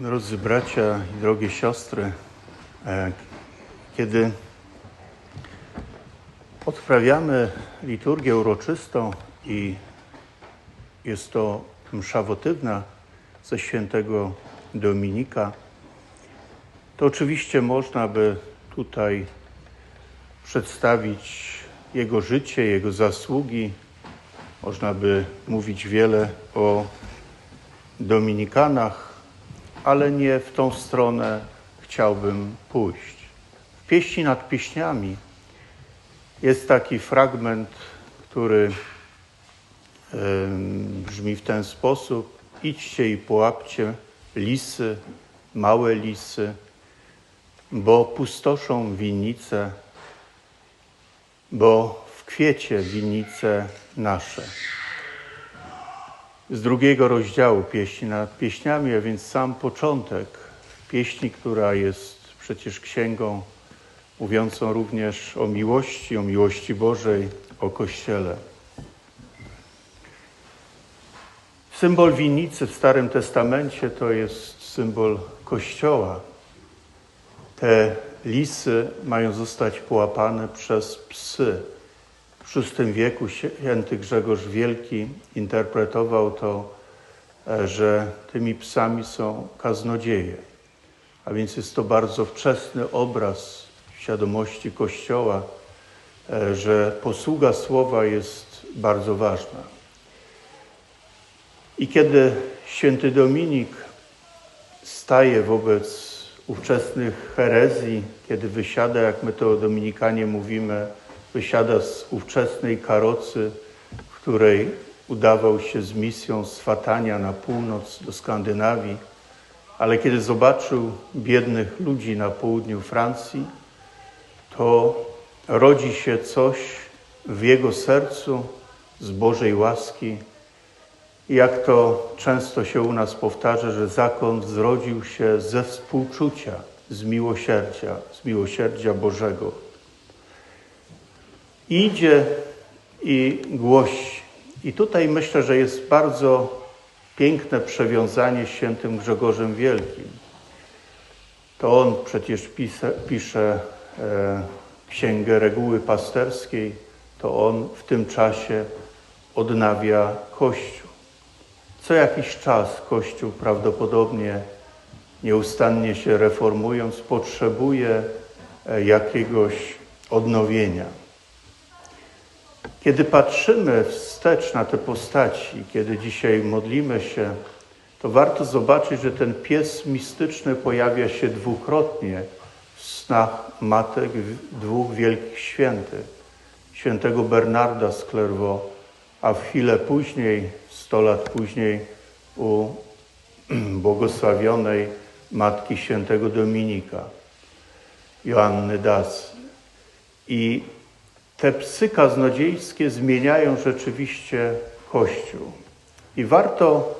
Drodzy bracia i drogie siostry, e, kiedy odprawiamy liturgię uroczystą i jest to msza wotywna ze świętego Dominika, to oczywiście można by tutaj przedstawić jego życie, jego zasługi. Można by mówić wiele o Dominikanach, ale nie w tą stronę chciałbym pójść. W pieści nad pieśniami jest taki fragment, który em, brzmi w ten sposób: Idźcie i połapcie lisy, małe lisy, bo pustoszą winnice, bo w kwiecie winnice nasze. Z drugiego rozdziału pieśni nad pieśniami, a więc sam początek pieśni, która jest przecież księgą mówiącą również o miłości, o miłości Bożej, o Kościele. Symbol winnicy w Starym Testamencie to jest symbol Kościoła. Te lisy mają zostać połapane przez psy. W VI wieku święty Grzegorz Wielki interpretował to, e, że tymi psami są kaznodzieje. A więc jest to bardzo wczesny obraz świadomości Kościoła, e, że posługa słowa jest bardzo ważna. I kiedy święty Dominik staje wobec ówczesnych herezji, kiedy wysiada, jak my to Dominikanie mówimy, wysiada z ówczesnej karocy, w której udawał się z misją z Fatania na północ do Skandynawii, ale kiedy zobaczył biednych ludzi na południu Francji, to rodzi się coś w jego sercu z Bożej łaski. Jak to często się u nas powtarza, że zakon zrodził się ze współczucia, z miłosierdzia, z miłosierdzia Bożego. Idzie i głosi. I tutaj myślę, że jest bardzo piękne przewiązanie z świętym Grzegorzem Wielkim. To on przecież pisa, pisze e, księgę reguły pasterskiej, to on w tym czasie odnawia Kościół. Co jakiś czas Kościół prawdopodobnie nieustannie się reformując potrzebuje e, jakiegoś odnowienia. Kiedy patrzymy wstecz na te postaci, kiedy dzisiaj modlimy się, to warto zobaczyć, że ten pies mistyczny pojawia się dwukrotnie w snach matek dwóch wielkich świętych, świętego Bernarda z Clairvaux, a w chwilę później, sto lat później, u błogosławionej matki świętego Dominika, Joanny Das. I te psy kaznodziejskie zmieniają rzeczywiście Kościół. I warto,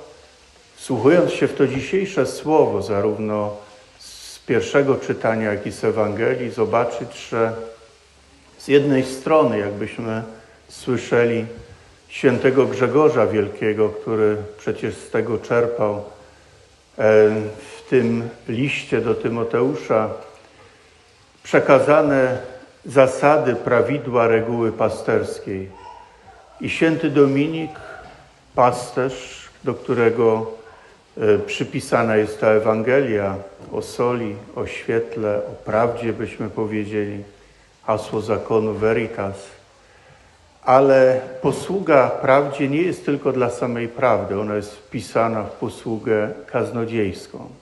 słuchując się w to dzisiejsze słowo, zarówno z pierwszego czytania, jak i z Ewangelii, zobaczyć, że z jednej strony, jakbyśmy słyszeli świętego Grzegorza Wielkiego, który przecież z tego czerpał e, w tym liście do Tymoteusza, przekazane zasady, prawidła, reguły pasterskiej. I święty Dominik, pasterz, do którego e, przypisana jest ta Ewangelia o soli, o świetle, o prawdzie, byśmy powiedzieli, hasło zakonu Veritas. Ale posługa prawdzie nie jest tylko dla samej prawdy, ona jest wpisana w posługę kaznodziejską.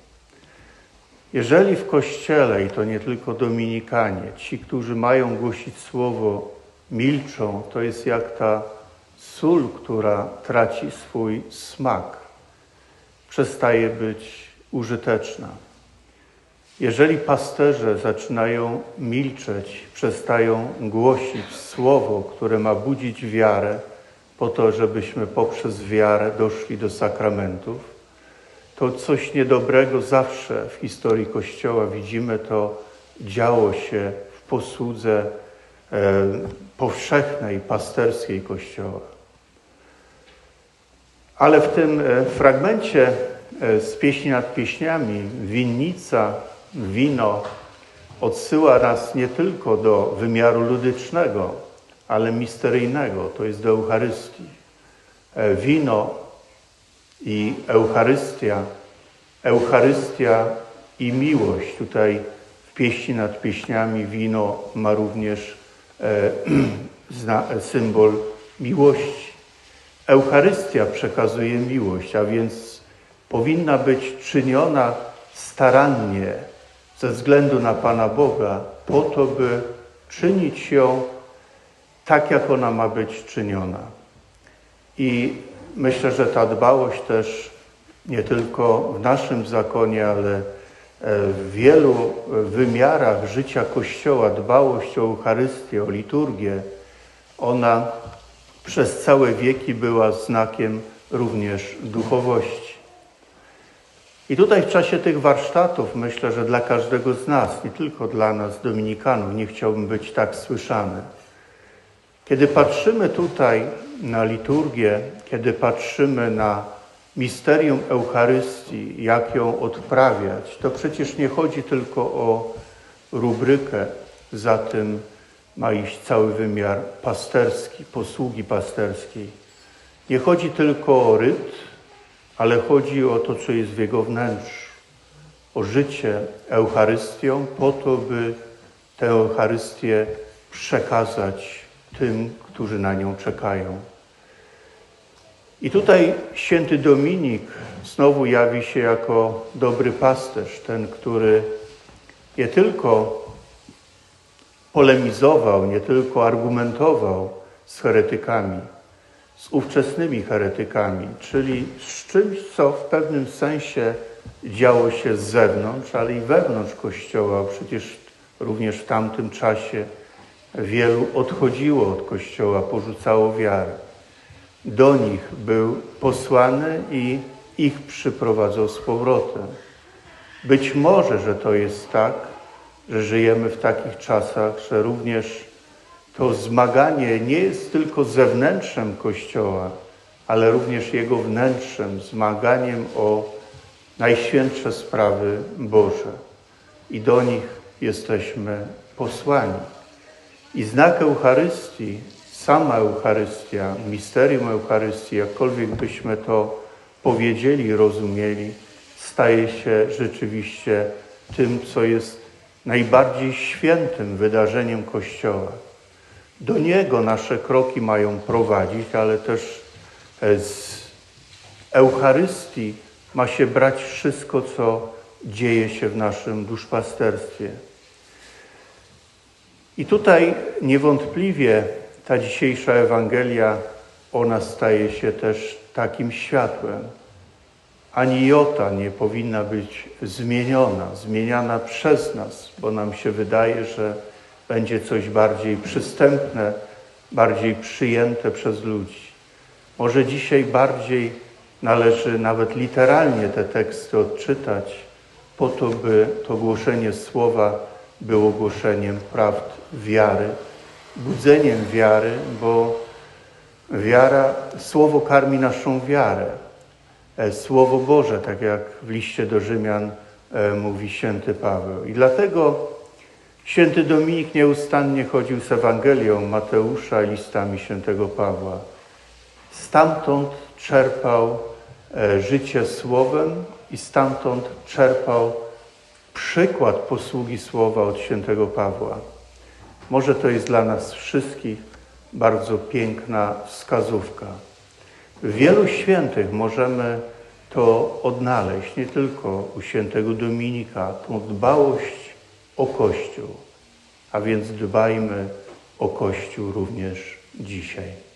Jeżeli w Kościele, i to nie tylko Dominikanie, ci, którzy mają głosić Słowo, milczą, to jest jak ta sól, która traci swój smak, przestaje być użyteczna. Jeżeli pasterze zaczynają milczeć, przestają głosić Słowo, które ma budzić wiarę, po to, żebyśmy poprzez wiarę doszli do sakramentów, to coś niedobrego zawsze w historii Kościoła widzimy, to działo się w posłudze e, powszechnej, pasterskiej Kościoła. Ale w tym e, fragmencie e, z pieśni nad pieśniami, winnica, wino odsyła nas nie tylko do wymiaru ludycznego, ale misteryjnego, to jest do Eucharystii. E, Wino i Eucharystia, Eucharystia i miłość. Tutaj w pieśni nad pieśniami wino ma również e, zna, symbol miłości. Eucharystia przekazuje miłość, a więc powinna być czyniona starannie ze względu na Pana Boga, po to, by czynić ją tak, jak ona ma być czyniona. I myślę, że ta dbałość też nie tylko w naszym zakonie, ale e, w wielu wymiarach życia Kościoła, dbałość o Eucharystię, o liturgię, ona przez całe wieki była znakiem również duchowości. I tutaj w czasie tych warsztatów myślę, że dla każdego z nas, nie tylko dla nas, Dominikanów, nie chciałbym być tak słyszany. Kiedy patrzymy tutaj na liturgię, kiedy patrzymy na misterium Eucharystii, jak ją odprawiać, to przecież nie chodzi tylko o rubrykę, za tym ma iść cały wymiar pasterski, posługi pasterskiej. Nie chodzi tylko o ryt, ale chodzi o to, co jest w jego wnętrzu, o życie Eucharystią, po to, by tę Eucharystię przekazać tym, którzy na nią czekają. I tutaj święty Dominik znowu jawi się jako dobry pasterz, ten, który nie tylko polemizował, nie tylko argumentował z heretykami, z ówczesnymi heretykami, czyli z czymś, co w pewnym sensie działo się z zewnątrz, ale i wewnątrz Kościoła. Przecież również w tamtym czasie wielu odchodziło od Kościoła, porzucało wiarę. Do nich był posłany i ich przyprowadzał z powrotem. Być może, że to jest tak, że żyjemy w takich czasach, że również to zmaganie nie jest tylko zewnętrzem Kościoła, ale również jego wnętrzem, zmaganiem o najświętsze sprawy Boże. I do nich jesteśmy posłani. I znak Eucharystii, sama Eucharystia, misterium Eucharystii, jakkolwiek byśmy to powiedzieli, rozumieli, staje się rzeczywiście tym, co jest najbardziej świętym wydarzeniem Kościoła. Do Niego nasze kroki mają prowadzić, ale też e, z Eucharystii ma się brać wszystko, co dzieje się w naszym duszpasterstwie. I tutaj niewątpliwie ta dzisiejsza Ewangelia, ona staje się też takim światłem. Ani jota nie powinna być zmieniona, zmieniana przez nas, bo nam się wydaje, że będzie coś bardziej przystępne, bardziej przyjęte przez ludzi. Może dzisiaj bardziej należy nawet literalnie te teksty odczytać, po to, by to głoszenie słowa było głoszeniem prawd wiary, budzeniem wiary, bo wiara, słowo karmi naszą wiarę. E, słowo Boże, tak jak w liście do Rzymian e, mówi święty Paweł. I dlatego Święty Dominik nieustannie chodził z Ewangelią Mateusza i listami świętego Pawła. Stamtąd czerpał e, życie słowem i stamtąd czerpał przykład posługi słowa od świętego Pawła. Może to jest dla nas wszystkich bardzo piękna wskazówka. W wielu świętych możemy to odnaleźć, nie tylko u świętego Dominika, tą dbałość o Kościół, a więc dbajmy o Kościół również dzisiaj.